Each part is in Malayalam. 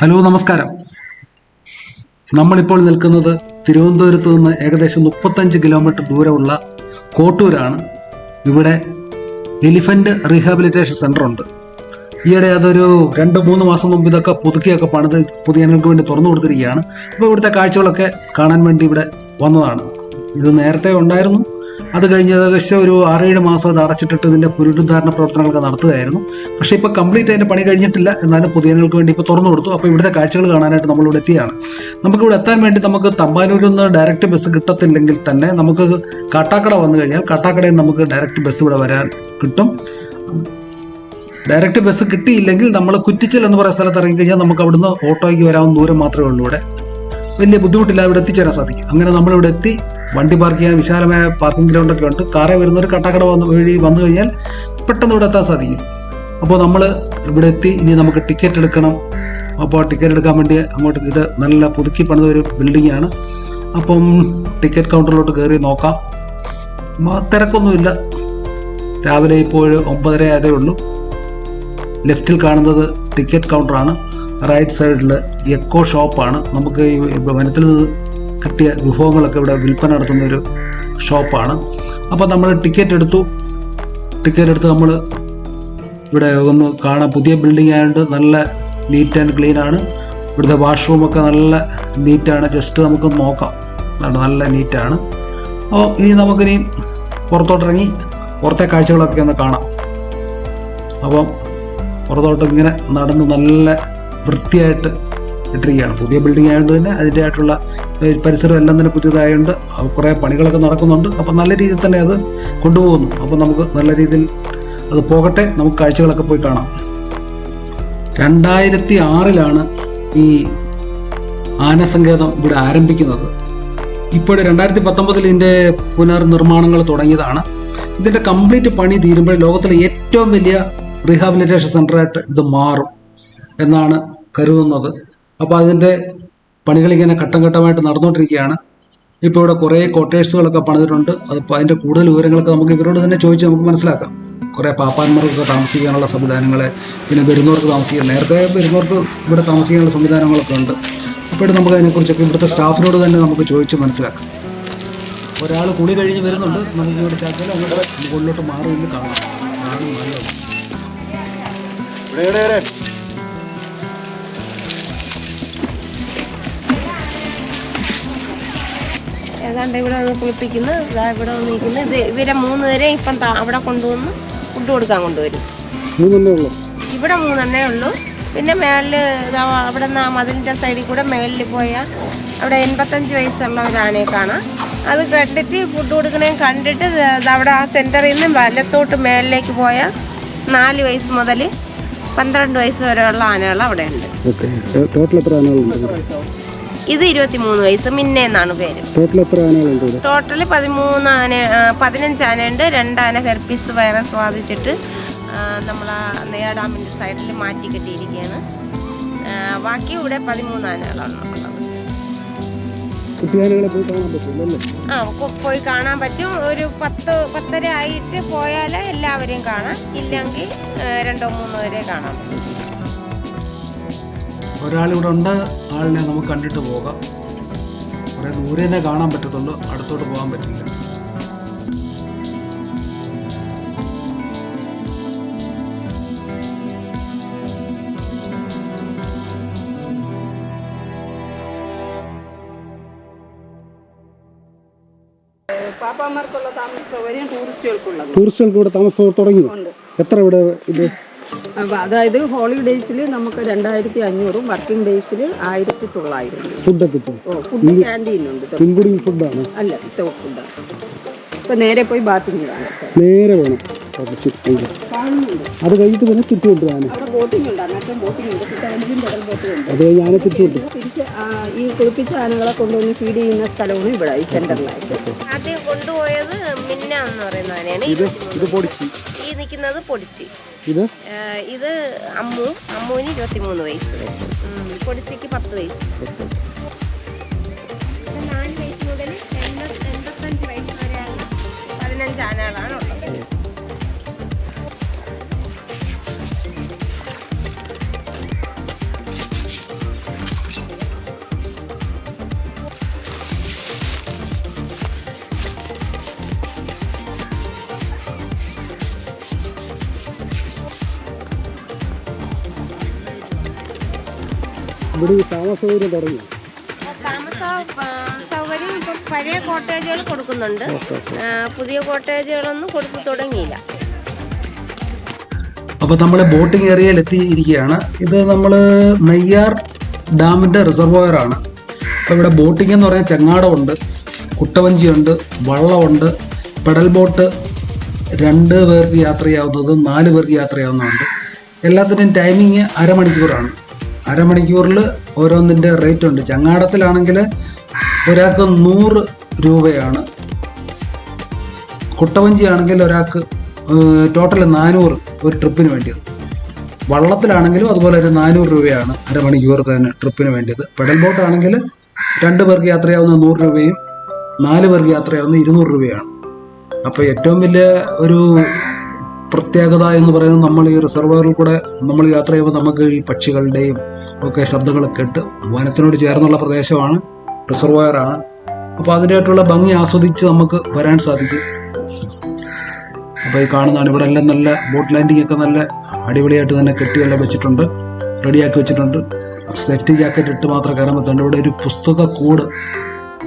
ഹലോ നമസ്കാരം. നമ്മളിപ്പോൾ നിൽക്കുന്നത് തിരുവനന്തപുരത്ത് നിന്ന് ഏകദേശം മുപ്പത്തഞ്ച് കിലോമീറ്റർ ദൂരമുള്ള കോട്ടൂരാണ്. ഇവിടെ എലിഫന്റ് റീഹാബിലിറ്റേഷൻ സെന്റർ ഉണ്ട്. ഈയിടെ അതൊരു രണ്ട് മൂന്ന് മാസം മുമ്പ് ഇതൊക്കെ പുതുക്കിയൊക്കെ പണിത് പൊതുജനങ്ങൾക്ക് വേണ്ടി തുറന്നു കൊടുത്തിരിക്കുകയാണ്. അപ്പോൾ ഇവിടുത്തെ കാഴ്ചകളൊക്കെ കാണാൻ വേണ്ടി ഇവിടെ വന്നതാണ്. ഇത് നേരത്തെ ഉണ്ടായിരുന്നു. അത് കഴിഞ്ഞ് ഏകദേശം ഒരു ആറേഴ് മാസം അത് അടച്ചിട്ടിട്ട് ഇതിന്റെ പുനരുദ്ധാരണ പ്രവർത്തനങ്ങളൊക്കെ നടത്തുകയായിരുന്നു. പക്ഷേ ഇപ്പോൾ കംപ്ലീറ്റ് അതിന്റെ പണി കഴിഞ്ഞിട്ടില്ല. എന്നാലും പൊതുജനങ്ങൾക്ക് വേണ്ടി ഇപ്പോൾ തുറന്നു കൊടുത്തു. അപ്പോൾ ഇവിടുത്തെ കാഴ്ചകൾ കാണാനായിട്ട് നമ്മളിവിടെ എത്തിയാണ്. നമുക്കിവിടെ എത്താൻ വേണ്ടി നമുക്ക് തമ്പാനൂരിൽ നിന്ന് ഡയറക്റ്റ് ബസ് കിട്ടത്തില്ലെങ്കിൽ തന്നെ നമുക്ക് കാട്ടാക്കട വന്നു കഴിഞ്ഞാൽ കാട്ടാക്കടയിൽ നമുക്ക് ഡയറക്റ്റ് ബസ് ഇവിടെ വരാൻ കിട്ടും. ഡയറക്റ്റ് ബസ് കിട്ടിയില്ലെങ്കിൽ നമ്മൾ കുറ്റിച്ചൽ എന്ന് പറയുന്ന സ്ഥലത്ത് ഇറങ്ങിക്കഴിഞ്ഞാൽ നമുക്ക് അവിടുന്ന് ഓട്ടോയ്ക്ക് വരാവുന്ന ദൂരം മാത്രമേ ഉള്ളൂ ഇവിടെ. വലിയ ബുദ്ധിമുട്ടില്ല ഇവിടെ എത്തിച്ചേരാൻ സാധിക്കും. അങ്ങനെ നമ്മളിവിടെ എത്തി. വണ്ടി പാർക്ക് ചെയ്യാൻ വിശാലമായ പാർക്കിംഗ് ഗ്രൗണ്ടൊക്കെ ഉണ്ട്. കാറേ വരുന്നവർ കട്ടക്കട വന്ന് വഴി വന്നു കഴിഞ്ഞാൽ പെട്ടെന്ന് ഇവിടെ എത്താൻ സാധിക്കും. അപ്പോൾ നമ്മൾ ഇവിടെ എത്തി ഇനി നമുക്ക് ടിക്കറ്റ് എടുക്കണം. അപ്പോൾ ടിക്കറ്റ് എടുക്കാൻ വേണ്ടി അങ്ങോട്ട് ഇത് നല്ല പുതുക്കി പണിത ഒരു ബിൽഡിംഗ് ആണ്. അപ്പം ടിക്കറ്റ് കൗണ്ടറിലോട്ട് കയറി നോക്കാം. തിരക്കൊന്നുമില്ല. രാവിലെ ഇപ്പോൾ ഒമ്പതര ആയതേ ഉള്ളൂ. ലെഫ്റ്റിൽ കാണുന്നത് ടിക്കറ്റ് കൗണ്ടറാണ് റൈറ്റ് സൈഡിൽ എക്കോ ഷോപ്പാണ് നമുക്ക് വനത്തിൽ കിട്ടിയ വിഭവങ്ങളൊക്കെ ഇവിടെ വിൽപ്പന നടത്തുന്ന ഒരു ഷോപ്പാണ്. അപ്പോൾ നമ്മൾ ടിക്കറ്റ് എടുത്തു. ടിക്കറ്റ് എടുത്ത് നമ്മൾ ഇവിടെ ഒന്ന് കാണാൻ പുതിയ ബിൽഡിംഗ് ആയതുകൊണ്ട് നല്ല നീറ്റ് ആൻഡ് ക്ലീൻ ആണ്. ഇവിടുത്തെ വാഷ്റൂമൊക്കെ നല്ല നീറ്റാണ് ജസ്റ്റ് നമുക്ക് നോക്കാം. നല്ല നീറ്റാണ് അപ്പോൾ ഇനി നമുക്കിനി പുറത്തോട്ടിറങ്ങി പുറത്തെ കാഴ്ചകളൊക്കെ ഒന്ന് കാണാം. അപ്പം പുറത്തോട്ട് ഇങ്ങനെ നടന്ന് നല്ല വൃത്തിയായിട്ട് ഇട്ടിരിക്കുകയാണ്. പുതിയ ബിൽഡിംഗ് ആയതുകൊണ്ട് തന്നെ അതിന്റെ ആയിട്ടുള്ള ഏഹ്, പരിസരം എല്ലാം തന്നെ പുതിയതായതുകൊണ്ട് അഹ് കുറേ പണികളൊക്കെ നടക്കുന്നുണ്ട്. അപ്പം നല്ല രീതിയിൽ തന്നെ അത് കൊണ്ടുപോകുന്നു. അപ്പം നമുക്ക് നല്ല രീതിയിൽ അത് പോകട്ടെ. നമുക്ക് കാഴ്ചകളൊക്കെ പോയി കാണാം. രണ്ടായിരത്തി ആറിലാണ് ഈ ആനസങ്കേതം ഇവിടെ ആരംഭിക്കുന്നത്. ഇപ്പോൾ രണ്ടായിരത്തി പത്തൊമ്പതിൽ ഇതിന്റെ പുനർനിർമ്മാണങ്ങൾ തുടങ്ങിയതാണ്. ഇതിന്റെ കംപ്ലീറ്റ് പണി തീരുമ്പോൾ ലോകത്തിലെ ഏറ്റവും വലിയ റീഹാബിലിറ്റേഷൻ സെന്ററായിട്ട് ഇത് മാറും എന്നാണ് കരുതുന്നത്. അപ്പോൾ അതിന്റെ പണികളിങ്ങനെ ഘട്ടം ഘട്ടമായിട്ട് നടന്നുകൊണ്ടിരിക്കുകയാണ്. ഇപ്പോൾ ഇവിടെ കുറേ കോട്ടേഴ്സുകളൊക്കെ പണിതിട്ടുണ്ട്. അതിപ്പോൾ അതിന്റെ കൂടുതൽ വിവരങ്ങളൊക്കെ നമുക്ക് ഇവരോട് തന്നെ ചോദിച്ച് നമുക്ക് മനസ്സിലാക്കാം. കുറേ പാപ്പാന്മാർക്കൊക്കെ താമസിക്കാനുള്ള സംവിധാനങ്ങൾ പിന്നെ വരുന്നവർക്ക് താമസിക്കാൻ നേരത്തെ വരുന്നവർക്ക് ഇവിടെ താമസിക്കാനുള്ള സംവിധാനങ്ങളൊക്കെ ഉണ്ട്. അപ്പോൾ നമുക്ക് അതിനെക്കുറിച്ചൊക്കെ ഇവിടുത്തെ സ്റ്റാഫിനോട് തന്നെ നമുക്ക് ചോദിച്ച് മനസ്സിലാക്കാം. ഒരാൾ കുളി കഴിഞ്ഞ് വരുന്നുണ്ട്. നമുക്ക് ഇവിടെ ചാക്കിൽ അങ്ങോട്ട് മുകളിലോട്ട് മാറി കാണാം. ആണ് നല്ലത് ഏതാണ്ട് ഇവിടെ വന്ന് കുളിപ്പിക്കുന്നു ഇതാ ഇവിടെ വന്ന് നിൽക്കുന്നു. ഇത് ഇവരെ മൂന്ന് പേരെ ഇപ്പം അവിടെ കൊണ്ടുവന്ന് ഫുഡ് കൊടുക്കാൻ കൊണ്ടുവരും. ഇവിടെ മൂന്നെണ്ണേ ഉള്ളൂ. പിന്നെ മേളിൽ അവിടെ നിന്ന് ആ മതിലിന്റെ സൈഡിൽ കൂടെ മേളിൽ പോയാൽ അവിടെ എൺപത്തഞ്ച് വയസ്സുള്ള ഒരാണെ ആനയെ കാണാം. അത് കണ്ടിട്ട് ഫുഡ് കൊടുക്കണേ കണ്ടിട്ട് അവിടെ ആ സെന്ററിൽ നിന്ന് വലത്തോട്ട് മേളിലേക്ക് പോയാൽ നാല് വയസ്സ് മുതൽ പന്ത്രണ്ട് വയസ്സ് വരെയുള്ള ആനകൾ അവിടെ ഉണ്ട്. ഓക്കെ. ടോട്ടൽ എത്ര ആനകളുണ്ട് ഇത് ഇരുപത്തിമൂന്ന് വയസ്സ് മിന്നെ എന്നാണ് പേര്. ടോട്ടൽ എത്ര ആനകളുണ്ട് ഇവിടെ? ടോട്ടൽ പതിമൂന്ന് ആന പതിനഞ്ച് ആനയുണ്ട്. ഉണ്ട് രണ്ടാന ഹെർപ്പീസ് വൈറസ് ബാധിച്ചിട്ട് നമ്മൾ ആ നെയ്യാർ ഡാമിന്റെ സൈഡിൽ മാറ്റി കെട്ടിയിരിക്കുകയാണ്. ബാക്കി ഇവിടെ പതിമൂന്ന് ആനകളാണ് ഉള്ളത്. കുട്ടിയാനകളെ പോയി കാണാൻ ആ പോയി കാണാൻ പറ്റും. ഒരു പത്ത് പത്തര ആയിട്ട് പോയാൽ എല്ലാവരെയും കാണാം. ഇല്ലെങ്കിൽ രണ്ടോ മൂന്നോ വരെ കാണാം ഒരാളിവിടെ ഉണ്ട് ആളിനെ നമുക്ക് കണ്ടിട്ട് പോകാം. കുറേ ദൂരെ തന്നെ കാണാൻ പറ്റത്തുള്ളൂ അടുത്തോട്ട് പോകാൻ പറ്റില്ല. പാപ്പാമാർക്കുള്ള താമസ സൗകര്യം ടൂറിസ്റ്റുകൾക്കുള്ളത് ടൂറിസ്റ്റുകൾക്ക് ഇവിടെ താമസം തുടങ്ങി എത്ര ഇവിടെ ഇത്? അതായത് ഹോളിഡേയ്സിൽ നമുക്ക് രണ്ടായിരത്തി അഞ്ഞൂറും വർക്കിംഗ് ഡേയ്സിൽ ആയിരത്തി തൊള്ളായിരം. ഫുഡൊക്കെ കിട്ടും ഓ ഫുഡ് ക്യാന്റീൻ ഉണ്ട് ഫുഡാണ്. അല്ല വിത്തൗട്ട് ഫുഡാണ് ഇപ്പൊ നേരെ പോയി ബാത്തിങ് കാണാം നേരെ വേണം. അത് കഴിഞ്ഞിട്ട് പിന്നെ തിരിച്ചു ഉണ്ട് അത് ഞാൻ തിരിച്ചു കൊണ്ടു ഈ കുളിപ്പിച്ച ആനകളെ കൊണ്ടുവന്ന് ഫീഡ് ചെയ്യുന്ന സ്ഥലമാണ് ഇവിടെ ഈ സെന്ററിലായിട്ട് ആദ്യം കൊണ്ടുപോയത് മിന്ന എന്ന് പറയുന്ന ആനയാണ്. ഇത് ഇത് പൊടിച്ച്. നിൽക്കുന്നത് പൊടിച്ചി. ഇത്? ഇത് അമ്മു അമ്മുവിന് ഇരുപത്തിമൂന്ന് വയസ്സ് പൊടിച്ചിക്ക് പത്ത് വയസ്സ്. നാല് വയസ്സ് മുതൽ എൺപത് എൺപത്തഞ്ച് വയസ്സ് വരെയാണ്. പതിനഞ്ച് ആനകളാണ് ഇവിടെ ഈ താമസ സൗകര്യം തുടങ്ങി. താമസ സൗകര്യം ഇപ്പം പഴയ കോട്ടേജുകൾ കൊടുക്കുന്നുണ്ട്. പുതിയ കോട്ടേജുകളൊന്നും കൊടുത്തു തുടങ്ങിയില്ല. അപ്പോൾ നമ്മൾ ബോട്ടിംഗ് ഏരിയയിൽ എത്തിയിരിക്കുകയാണ് ഇത് നമ്മൾ നെയ്യാർ ഡാമിന്റെ റിസർവോയറാണ്. അപ്പോൾ ഇവിടെ ബോട്ടിംഗ് എന്ന് പറയാൻ ചെങ്ങാടമുണ്ട് കുട്ടവഞ്ചിയുണ്ട് വള്ളമുണ്ട് പെഡൽ ബോട്ട് രണ്ട് പേർക്ക് യാത്ര ചെയ്യാവുന്നത് നാല് പേർക്ക് യാത്ര ചെയ്യാവുന്നതുണ്ട് എല്ലാത്തിന്റെയും ടൈമിങ് അരമണിക്കൂറാണ്. അരമണിക്കൂറിൽ ഓരോന്നിന്റെ റേറ്റ് ഉണ്ട്. ചങ്ങാടത്തിലാണെങ്കിൽ ഒരാൾക്ക് നൂറ് രൂപയാണ്. കുട്ടവഞ്ചി ആണെങ്കിൽ ഒരാൾക്ക് ടോട്ടൽ നാനൂറ് ഒരു ട്രിപ്പിന് വേണ്ടിയത്. വള്ളത്തിലാണെങ്കിലും അതുപോലെ ഒരു നാനൂറ് രൂപയാണ് അരമണിക്കൂർ തന്നെ ട്രിപ്പിന് വേണ്ടിയത്. പെഡൽ ബോട്ട് ആണെങ്കിൽ രണ്ട് പേർക്ക് യാത്രയാവുന്ന നൂറ് രൂപയും നാല് പേർക്ക് യാത്രയാവുന്ന ഇരുന്നൂറ് രൂപയാണ്. അപ്പോൾ ഏറ്റവും വലിയ ഒരു പ്രത്യേകത എന്ന് പറയുന്നത് നമ്മൾ ഈ റിസർവറിൽ കൂടെ നമ്മൾ യാത്ര ചെയ്യുമ്പോൾ നമുക്ക് ഈ പക്ഷികളുടെയും ഒക്കെ ശബ്ദങ്ങളൊക്കെ കേട്ട് വനത്തിനോട് ചേർന്നുള്ള പ്രദേശമാണ് റിസർവയറാണ് അപ്പോൾ അതിന്റെയായിട്ടുള്ള ഭംഗി ആസ്വദിച്ച് നമുക്ക് വരാൻ സാധിക്കും. അപ്പോൾ ഈ കാണുന്നതാണ് ഇവിടെ എല്ലാം നല്ല ബോട്ട് ലാൻഡിംഗ് ഒക്കെ നല്ല അടിപൊളിയായിട്ട് തന്നെ കെട്ടിയെല്ലാം വെച്ചിട്ടുണ്ട് റെഡിയാക്കി വെച്ചിട്ടുണ്ട്. സേഫ്റ്റി ജാക്കറ്റ് ഇട്ട് മാത്രം കയറാൻ പറ്റുന്നുണ്ട്. ഇവിടെ ഒരു പുസ്തക കൂട്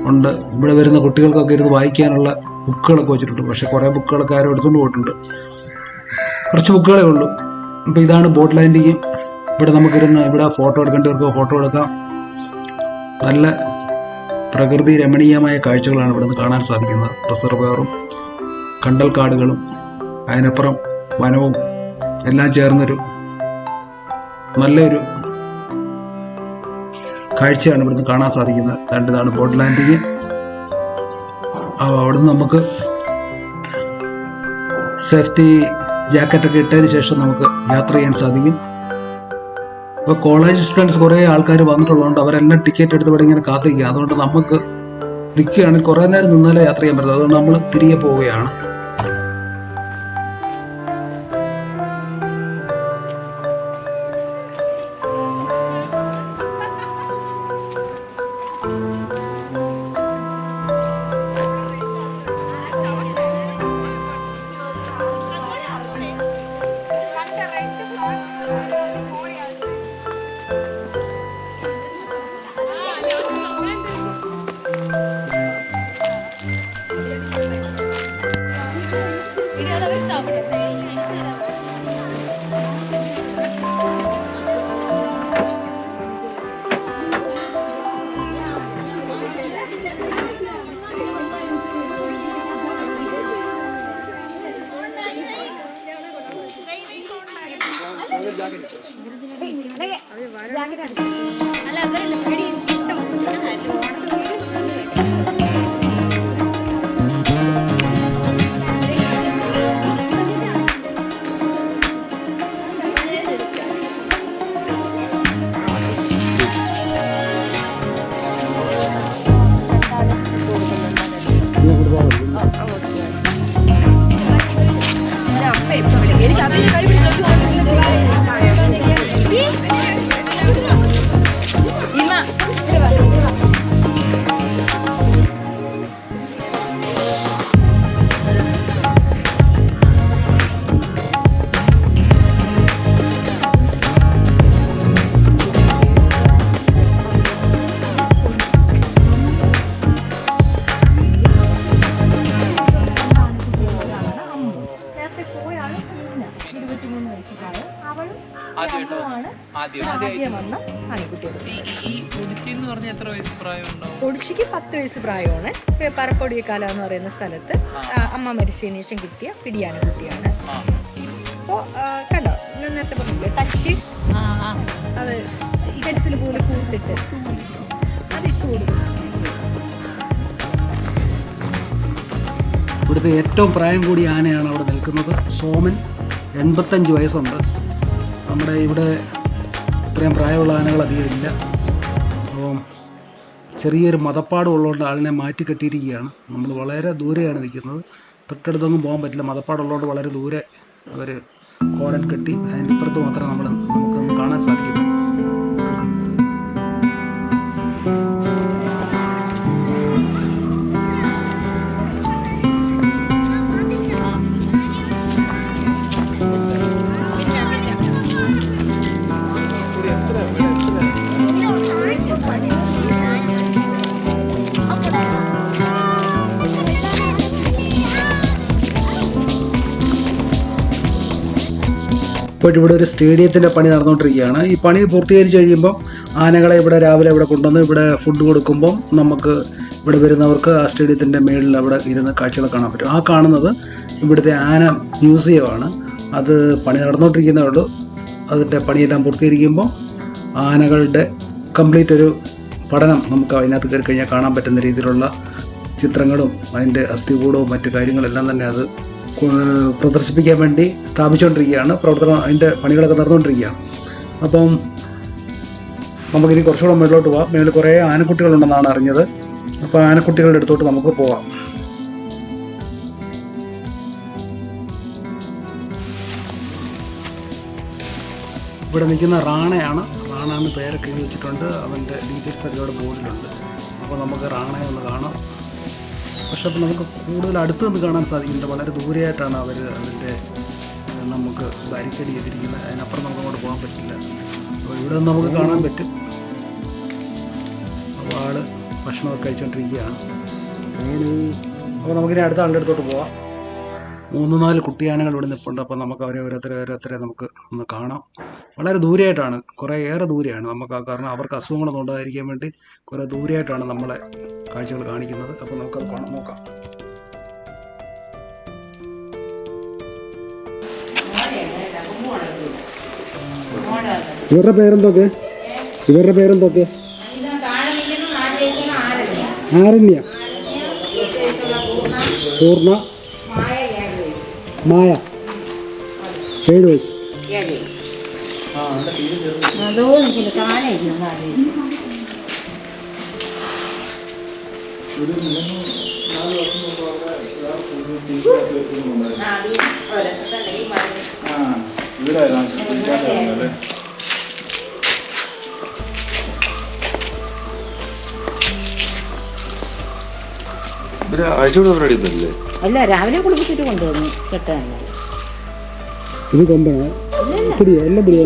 ഉണ്ട്. ഇവിടെ വരുന്ന കുട്ടികൾക്കൊക്കെ ഇരുന്ന് വായിക്കാനുള്ള ബുക്കുകളൊക്കെ വെച്ചിട്ടുണ്ട്. പക്ഷേ കുറേ ബുക്കുകളൊക്കെ ആരും എടുത്തുകൊണ്ട് പോയിട്ടുണ്ട്. കുറച്ച് ബുക്കുകളേ ഉള്ളൂ. അപ്പോൾ ഇതാണ് ബോട്ട് ലാൻഡിങ്. ഇവിടെ നമുക്കിരുന്ന് ഇവിടെ ഫോട്ടോ എടുക്കേണ്ടവർക്ക് ഫോട്ടോ എടുക്കാം. നല്ല പ്രകൃതി രമണീയമായ കാഴ്ചകളാണ് ഇവിടെ നിന്ന് കാണാൻ സാധിക്കുന്നത്. റിസർവയറും കണ്ടൽക്കാടുകളും അതിനപ്പുറം വനവും എല്ലാം ചേർന്നൊരു നല്ലൊരു കാഴ്ചയാണ് ഇവിടുന്ന് കാണാൻ സാധിക്കുന്നത്. രണ്ടിതാണ് ബോട്ട് ലാൻഡിങ്. അവിടുന്ന് നമുക്ക് സേഫ്റ്റി ജാക്കറ്റൊക്കെ ഇട്ടതിന് ശേഷം നമുക്ക് യാത്ര ചെയ്യാൻ സാധിക്കും. ഇപ്പോൾ കോളേജ് സ്റ്റുഡൻസ് കുറേ ആൾക്കാർ വന്നിട്ടുള്ളതുകൊണ്ട് അവരെല്ലാം ടിക്കറ്റ് എടുത്ത് ഇവിടെ ഇങ്ങനെ കാത്തിരിക്കുക. അതുകൊണ്ട് നമുക്ക് നിൽക്കുകയാണെങ്കിൽ കുറേ നേരം നിന്നാലേ യാത്ര ചെയ്യാൻ പറ്റുന്നത് അതുകൊണ്ട് നമ്മൾ തിരികെ പോവുകയാണ്. ആദ്യം ഒടിശിക്ക് പത്ത് വയസ്സ് പ്രായമാണ്. പറപ്പൊടിയക്കാല എന്ന് പറയുന്ന സ്ഥലത്ത് അമ്മ മരിച്ചതിന് ശേഷം കിട്ടിയ പിടിയാന കുട്ടിയാണ്. ഇപ്പോ കണ്ടോ? ഞാൻ നേരത്തെ പറഞ്ഞില്ലേ? ടച്ച് അത് ഈ പെൻസിൽ പോലെ കൂട്ടിട്ട് അതിട്ട് കൊടുക്കും. ഇവിടുത്തെ ഏറ്റവും പ്രായം കൂടിയ ആനയാണ് അവിടെ നിൽക്കുന്നത്. സോമൻ എൺപത്തഞ്ച് വയസ്സുണ്ട്. നമ്മുടെ ഇവിടെ ഇത്രയും പ്രായമുള്ള ആനകൾ അധികം ഇല്ല. ചെറിയൊരു മതപ്പാട് ഉള്ളതുകൊണ്ട് ആളിനെ മാറ്റി കെട്ടിയിരിക്കുകയാണ്. നമ്മൾ വളരെ ദൂരെയാണ് നിൽക്കുന്നത്. തൊട്ടടുത്തൊന്നും പോകാൻ പറ്റില്ല. മതപ്പാടുള്ളതുകൊണ്ട് വളരെ ദൂരെ അവർ കോടൻ കെട്ടി അതിനിപ്പുറത്ത് മാത്രമേ നമ്മൾ നമുക്കൊന്ന് കാണാൻ സാധിക്കുന്നു. ഇപ്പോൾ ഇവിടെ ഒരു സ്റ്റേഡിയത്തിന്റെ പണി നടന്നുകൊണ്ടിരിക്കുകയാണ്. ഈ പണി പൂർത്തീകരിച്ച് കഴിയുമ്പോൾ ആനകളെ ഇവിടെ രാവിലെ ഇവിടെ കൊണ്ടുവന്ന് ഇവിടെ ഫുഡ് കൊടുക്കുമ്പം നമുക്ക് ഇവിടെ വരുന്നവർക്ക് ആ സ്റ്റേഡിയത്തിന്റെ മേളിൽ അവിടെ ഇരുന്ന് കാഴ്ചകൾ കാണാൻ പറ്റും. ആ കാണുന്നത് ഇവിടുത്തെ ആന മ്യൂസിയമാണ് അത് പണി നടന്നുകൊണ്ടിരിക്കുന്നേ ഉള്ളൂ. അതിന്റെ പണിയെല്ലാം പൂർത്തീകരിക്കുമ്പോൾ ആനകളുടെ കംപ്ലീറ്റ് ഒരു പഠനം നമുക്ക് അതിനകത്ത് കയറി കഴിഞ്ഞാൽ കാണാൻ പറ്റുന്ന രീതിയിലുള്ള ചിത്രങ്ങളും അതിന്റെ അസ്ഥികൂടവും മറ്റു കാര്യങ്ങളെല്ലാം തന്നെ അത് പ്രദർശിപ്പിക്കാൻ വേണ്ടി സ്ഥാപിച്ചുകൊണ്ടിരിക്കുകയാണ്. പ്രവർത്തനം അതിന്റെ പണികളൊക്കെ നടന്നുകൊണ്ടിരിക്കുകയാണ്. അപ്പം നമുക്കിനി കുറച്ചുകൂടെ മുകളിലോട്ട് പോകാം മേളിൽ കുറേ ആനക്കുട്ടികളുണ്ടെന്നാണ് അറിഞ്ഞത്. അപ്പോൾ ആനക്കുട്ടികളുടെ അടുത്തോട്ട് നമുക്ക് പോകാം ഇവിടെ നിൽക്കുന്ന റാണയാണ്. റാണ എന്ന് പേരൊക്കെ എഴുതി വെച്ചിട്ടുണ്ട്. അവന്റെ ഡീറ്റെയിൽസ് ഒക്കെ ഇവിടെ ബോർഡിലുണ്ട്. അപ്പോൾ നമുക്ക് റാണയെ ഒന്ന് കാണാം. പക്ഷെ അപ്പോൾ നമുക്ക് കൂടുതൽ അടുത്ത് നിന്ന് കാണാൻ സാധിക്കുന്നില്ല വളരെ ദൂരെയായിട്ടാണ് അവർ അതിന്റെ നമുക്ക് ബാരിക്കേഡ് ചെയ്തിരിക്കുന്നത്. അതിനപ്പുറം നമുക്ക് അങ്ങോട്ട് പോകാൻ പറ്റില്ല. അപ്പോൾ ഇവിടെ നിന്ന് നമുക്ക് കാണാൻ പറ്റും. അപ്പോൾ ആൾ ഭക്ഷണമൊക്കെ കഴിച്ചുകൊണ്ടിരിക്കുകയാണ്. അപ്പോൾ നമുക്കിനി അടുത്ത ആളുടെ അടുത്തോട്ട് പോവാം. മൂന്ന് നാല് കുട്ടിയാനകൾ ഇവിടെ നിൽപ്പുണ്ട് അപ്പോൾ നമുക്ക് അവരെ ഓരോരുത്തരെ ഓരോരുത്തരെ നമുക്ക് ഒന്ന് കാണാം. വളരെ ദൂരെയായിട്ടാണ്. കുറേ ഏറെ ദൂരെയാണ് നമുക്ക് കാരണം അവർക്ക് അസുഖങ്ങളൊന്നും ഉണ്ടായിരിക്കാൻ വേണ്ടി കുറേ ദൂരെയായിട്ടാണ് നമ്മളെ കാഴ്ചകൾ കാണിക്കുന്നത്. അപ്പോൾ നമുക്കത് കാണാം നോക്കാം. ഇവരുടെ പേരെന്തൊക്കെ? ഇവരുടെ പേരെന്തൊക്കെ? ആരണ്യ. പൂർണ. മായ. ഏഴ് വയസ്സ് അതോ ഇവർ അഴിച്ചുവിടാൻ പരിപാടി ഒന്നുമില്ലേ അല്ല രാവിലെ കുളിപ്പിച്ചിട്ട് കൊണ്ടുവന്നു കെട്ടാനല്ല. ഇത് കൊമ്പാണ് പിടിയാ എല്ലാം പിടിയാ?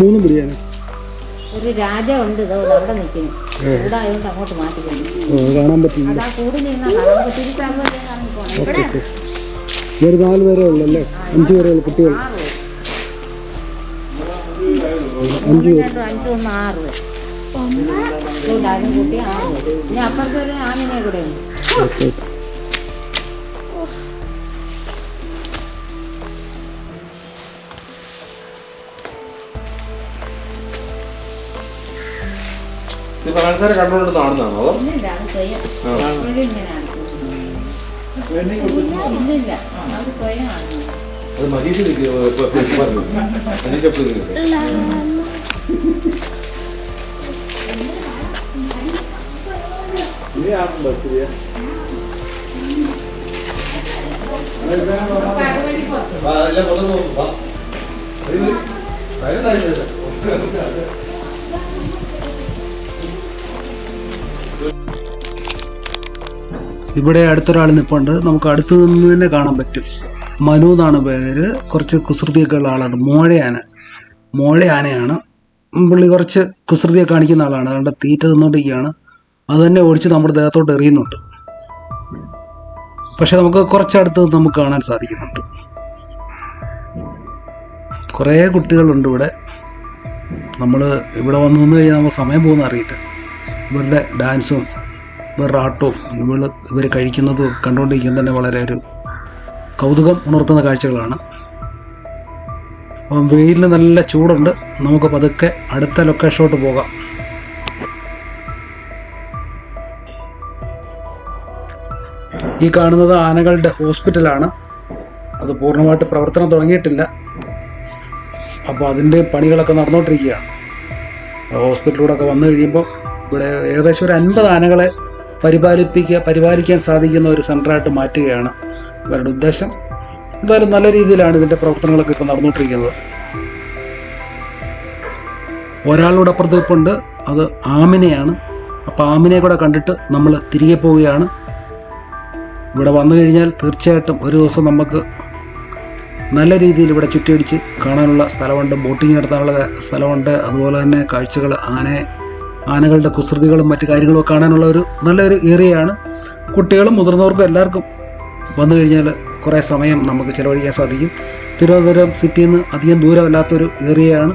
മൂന്നും പിടിയാണ് ഒരു രാജ ഉണ്ട് അവിടെ നിൽക്കുന്നു. ആയതുകൊണ്ട് അങ്ങോട്ട് മാറ്റി ഓ കാണാൻ പറ്റില്ല ഒരു നാല് പേരേ ഉള്ളൂ അഞ്ച് പേരേ ഉള്ളൂ കുട്ടികൾ. അഞ്ചും ഒന്ന് ആറ് കുട്ടി ആറ് ഇനി അപ്പുറത്തെ ഒരു ആമിനെ കൂടെ ഉണ്ട്. ഇത് ആൾക്കാരെ കണ്ടുകൊണ്ട് നടന്നാണോ അതോ? അത് മരീഷ് പറഞ്ഞു. മരീഷ് എപ്പോഴും ഇവിടെ അടുത്തൊരാൾ നിൽപ്പുണ്ട് നമുക്ക് അടുത്ത് നിന്ന് തന്നെ കാണാൻ പറ്റും. മനു എന്നാണ് പേര്. കുറച്ച് കുസൃതിയൊക്കെ ഉള്ള ആളാണ്. മോഴയാന മോഴയാനയാണ് പുള്ളി കുറച്ച് കുസൃതിയൊക്കെ കാണിക്കുന്ന ആളാണ്. അതുകൊണ്ട് തീറ്റ തിന്നുകൊണ്ടിരിക്കുകയാണ് അത് തന്നെ ഓടിച്ച് നമ്മുടെ ദേഹത്തോട്ട് എറിയുന്നുണ്ട്. പക്ഷെ നമുക്ക് കുറച്ചടുത്ത് നമുക്ക് കാണാൻ സാധിക്കുന്നുണ്ട്. കുറേ കുട്ടികളുണ്ട് ഇവിടെ. നമ്മൾ ഇവിടെ വന്ന് നിന്ന് കഴിഞ്ഞാൽ നമുക്ക് സമയം പോകുന്ന അറിയില്ല. ഇവരുടെ ഡാൻസും ഇവരുടെ ആട്ടവും ഇവർ ഇവർ കഴിക്കുന്നതും ഒക്കെ കണ്ടുകൊണ്ടിരിക്കാൻ തന്നെ വളരെ ഒരു കൗതുകം ഉണർത്തുന്ന കാഴ്ചകളാണ്. അപ്പം വെയിലിന് നല്ല ചൂടുണ്ട്. നമുക്ക് പതുക്കെ അടുത്ത ലൊക്കേഷനോട്ട് പോകാം. ഈ കാണുന്നത് ആനകളുടെ ഹോസ്പിറ്റലാണ്. അത് പൂർണമായിട്ട് പ്രവർത്തനം തുടങ്ങിയിട്ടില്ല. അപ്പോൾ അതിന്റെ പണികളൊക്കെ നടന്നുകൊണ്ടിരിക്കുകയാണ് ഹോസ്പിറ്റലിലൂടെ ഒക്കെ വന്നു കഴിയുമ്പോൾ ഇവിടെ ഏകദേശം ഒരു അൻപത് ആനകളെ പരിപാലിപ്പിക്കുക പരിപാലിക്കാൻ സാധിക്കുന്ന ഒരു സെന്ററായിട്ട് മാറ്റുകയാണ് ഇവരുടെ ഉദ്ദേശം. എന്തായാലും നല്ല രീതിയിലാണ് ഇതിന്റെ പ്രവർത്തനങ്ങളൊക്കെ ഇപ്പോൾ നടന്നുകൊണ്ടിരിക്കുന്നത് ഒരാളുടെ അപ്പുറത്ത് ഇപ്പുണ്ട് അത് ആമിനെയാണ്. അപ്പോൾ ആമിനെ കൂടെ കണ്ടിട്ട് നമ്മൾ തിരികെ പോവുകയാണ്. ഇവിടെ വന്നു കഴിഞ്ഞാൽ തീർച്ചയായിട്ടും ഒരു ദിവസം നമുക്ക് നല്ല രീതിയിൽ ഇവിടെ ചുറ്റിയടിച്ച് കാണാനുള്ള സ്ഥലമുണ്ട്. ബോട്ടിംഗ് നടത്താനുള്ള സ്ഥലമുണ്ട്. അതുപോലെ തന്നെ കാഴ്ചകൾ ആനയെ ആനകളുടെ കുസൃതികളും മറ്റു കാര്യങ്ങളും കാണാനുള്ള ഒരു നല്ലൊരു ഏരിയയാണ് കുട്ടികളും മുതിർന്നവർക്കും എല്ലാവർക്കും വന്നു കഴിഞ്ഞാൽ കുറേ സമയം നമുക്ക് ചിലവഴിക്കാൻ സാധിക്കും. തിരുവനന്തപുരം സിറ്റിയിൽ നിന്ന് അധികം ദൂരമല്ലാത്തൊരു ഏരിയയാണ്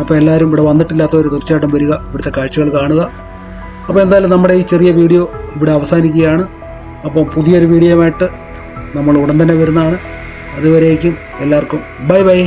അപ്പോൾ എല്ലാവരും ഇവിടെ വന്നിട്ടില്ലാത്തവർ തീർച്ചയായിട്ടും വരിക. ഇവിടുത്തെ കാഴ്ചകൾ കാണുക. അപ്പോൾ എന്തായാലും നമ്മുടെ ഈ ചെറിയ വീഡിയോ ഇവിടെ അവസാനിക്കുകയാണ്. അപ്പോൾ പുതിയൊരു വീഡിയോ ആയിട്ട് നമ്മൾ ഉടൻ തന്നെ വരുന്നതാണ്. അതുവരേക്കും എല്ലാവർക്കും ബൈ ബൈ.